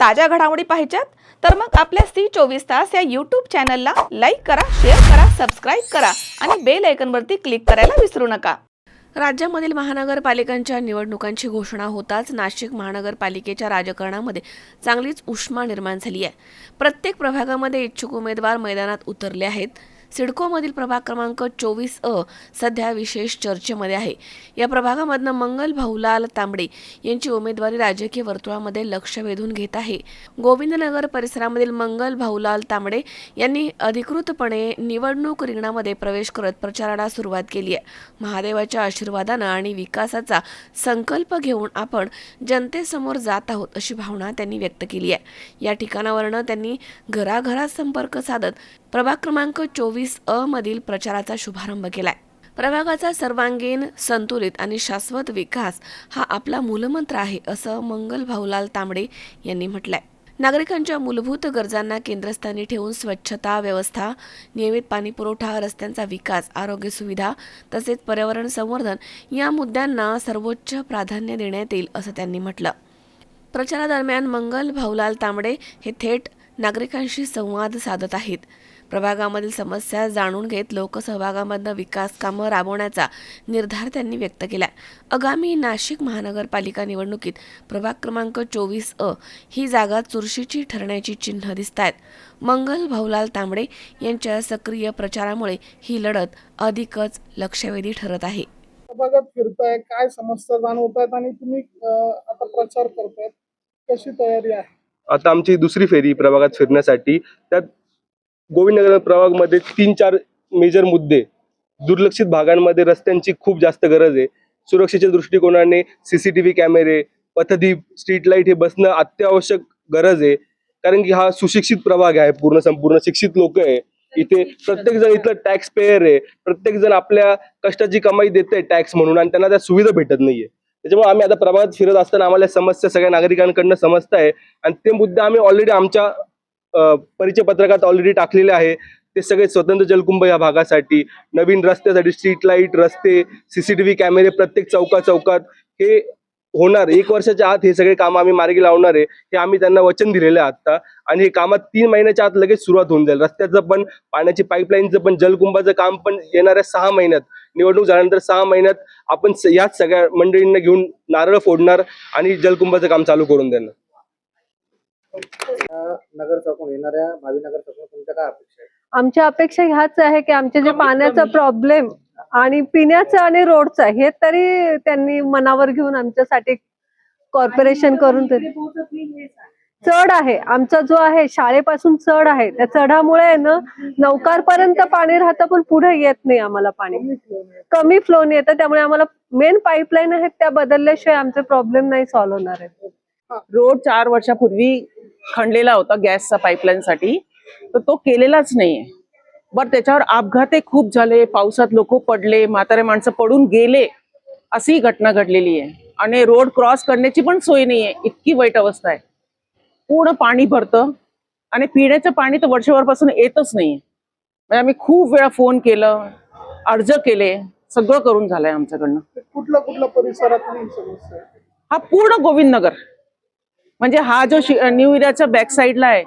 ताज्या घडामोडी पाहिजेत तर मग आपल्या सी चोवीस तास या यूट्यूब चॅनलला लाईक करा शेअर करा सबस्क्राईब करा आणि बेल आयकनवरती क्लिक करायला विसरू नका. राज्यामधील महानगरपालिकांच्या निवडणुकांची घोषणा होताच नाशिक महानगरपालिकेच्या राजकारणामध्ये चांगलीच उष्मा निर्माण झाली आहे. प्रत्येक प्रभागामध्ये इच्छुक उमेदवार मैदानात उतरले आहेत. सिडकोमधील प्रभाग क्रमांक चोवीस अ सध्या विशेष चर्चेमध्ये आहे. या प्रभागामधनं मंगल भाऊलाल तांबडे यांची उमेदवारी राजकीय वर्तुळामध्ये लक्ष वेधून घेत आहे. गोविंदनगर परिसरामधील मंगल भाऊलाल तांबडे यांनी अधिकृतपणे निवडणूक रिंगणामध्ये प्रवेश करत प्रचाराला सुरुवात केली आहे. महादेवाच्या आशीर्वादानं आणि विकासाचा संकल्प घेऊन आपण जनतेसमोर जात आहोत अशी भावना त्यांनी व्यक्त केली आहे. या ठिकाणावरनं त्यांनी घराघरात संपर्क साधत प्रभाग क्रमांक चोवीस अ मधील प्रचाराचा शुभारंभ केलाय. प्रभागाचा सर्वांगीण संतुलित आणि शाश्वत विकास हा आपला मूलमंत्र आहे असं मंगल भाऊलाल तांबडे यांनी म्हटलंय. नागरिकांच्या मूलभूत गरजांना केंद्रस्थानी ठेवून स्वच्छता व्यवस्था नियमित पाणी पुरवठा रस्त्यांचा विकास आरोग्य सुविधा तसेच पर्यावरण संवर्धन या मुद्द्यांना सर्वोच्च प्राधान्य देण्यात येईल असं त्यांनी म्हटलं. प्रचारादरम्यान मंगल भाऊलाल तांबडे हे थेट नागरिकांशी संवाद साधत आहेत. प्रभागामधील समस्या जाणून घेत लोकसहभागामधनं विकास कामं राबवण्याचा निर्धार त्यांनी व्यक्त केला. आगामी नाशिक महानगरपालिका निवडणुकीत प्रभाग क्रमांक चोवीस अ ही जागा चुरशीची ठरण्याची चिन्ह दिसत आहेत मंगल भाऊलाल तांबडे यांच्या सक्रिय प्रचारामुळे ही लढत अधिकच लक्षवेधी ठरत आहे. प्रभागात फिरताय काय समस्या जाणवत आहेत आणि तुम्ही आता प्रचार करतायत कशी तयारी आहे? आता आमची दुसरी फेरी प्रभागात फिरण्यासाठी. त्यात गोविंदनगर प्रभागमध्ये तीन चार मेजर मुद्दे. दुर्लक्षित भागांमध्ये रस्त्यांची खूप जास्त गरज आहे. सुरक्षेच्या दृष्टिकोनाने सीसीटीव्ही कॅमेरे पथदीप स्ट्रीट लाइट हे बसणं अत्यावश्यक गरज आहे. कारण की हा सुशिक्षित प्रभाग आहे पूर्ण संपूर्ण शिक्षित लोक आहे. इथे प्रत्येक जण इथलं टॅक्स पेयर आहे. प्रत्येक जण आपल्या कष्टाची कमाई देते टॅक्स म्हणून आणि त्यांना त्या सुविधा भेटत नाहीये. त्याच्यामुळे आम्ही आता प्रभागात फिरत असताना आम्हाला समस्या सगळ्या नागरिकांकडनं समजत आहे. आणि ते मुद्दे आम्ही ऑलरेडी आमच्या परिचय पत्रकात ऑलरेडी टाकलेले आहे. ते सगळे स्वतंत्र जलकुंभ या भागासाठी नवीन रस्त्यासाठी स्ट्रीट लाइट रस्ते सीसीटीव्ही कॅमेरे प्रत्येक चौका चौकात हे होणार एक वर्षाच्या आत हे सगळे काम आम्ही मार्गी लावणार आहे. हे आम्ही त्यांना वचन दिलेलं आहे आता आणि हे कामात तीन महिन्याच्या आत लगेच सुरुवात होऊन जाईल. रस्त्याचं पण पाण्याची पाईपलाईनचं पण जलकुंभाचं काम पण येणाऱ्या सहा महिन्यात. निवडणूक झाल्यानंतर सहा महिन्यात आपण याच सगळ्या मंडळींना घेऊन नारळ फोडणार आणि जलकुंभाचं काम चालू करून देणार. नगर चौकून येणाऱ्या भावी नगर चौकून तुमच्या काय अपेक्षा आहे आमच्या अपेक्षा ह्याच आहे की आमचे जे पाण्याचा प्रॉब्लेम आणि पिण्याचं आणि रोडचं हे तरी त्यांनी मनावर घेऊन आमच्यासाठी कॉर्पोरेशन करून तरी चढ आहे. आमचा जो आहे शाळेपासून चढ आहे. त्या चढामुळे आहे ना नौकारपर्यंत पाणी राहतं पण पुढे येत नाही आम्हाला पाणी. कमी फ्लो येतं. त्यामुळे आम्हाला मेन पाईपलाईन आहेत त्या बदलल्याशिवाय आमचे प्रॉब्लेम नाही सॉल्व्ह होणार आहेत रोड चार वर्षापूर्वी खणलेला होता गॅसचा पाईपलाईन साठी. तर तो केलेलाच नाहीये. बर त्याच्यावर अपघातही खूप झाले पावसात लोक पडले म्हातारे माणसं पडून गेले अशी घटना घडलेली आहे. आणि रोड क्रॉस करण्याची पण सोय नाहीये इतकी वाईट अवस्था आहे. पूर्ण पाणी भरतं आणि पिण्याचं पाणी तर वर्षभरपासून येतच नाहीये. म्हणजे आम्ही खूप वेळा फोन केलं अर्ज केले सगळं करून झालंय आमच्याकडनं. कुठल्या कुठल्या परिसरात ही आहे? पूर्ण गोविंदनगर. म्हणजे हा जो न्यू एरियाच्या बॅक साईडला आहे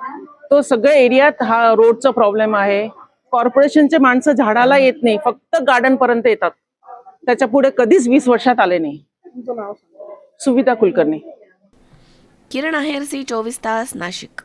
तो सगळ्या एरियात हा रोडचा प्रॉब्लेम आहे. कॉर्पोरेशनचे माणसं झाडाला येत नाही फक्त गार्डन पर्यंत येतात. त्याच्या पुढे कधीच वीस वर्षात आले नाही. सुविधा कुलकर्णी. किरण आहेर सी चोवीस तास नाशिक.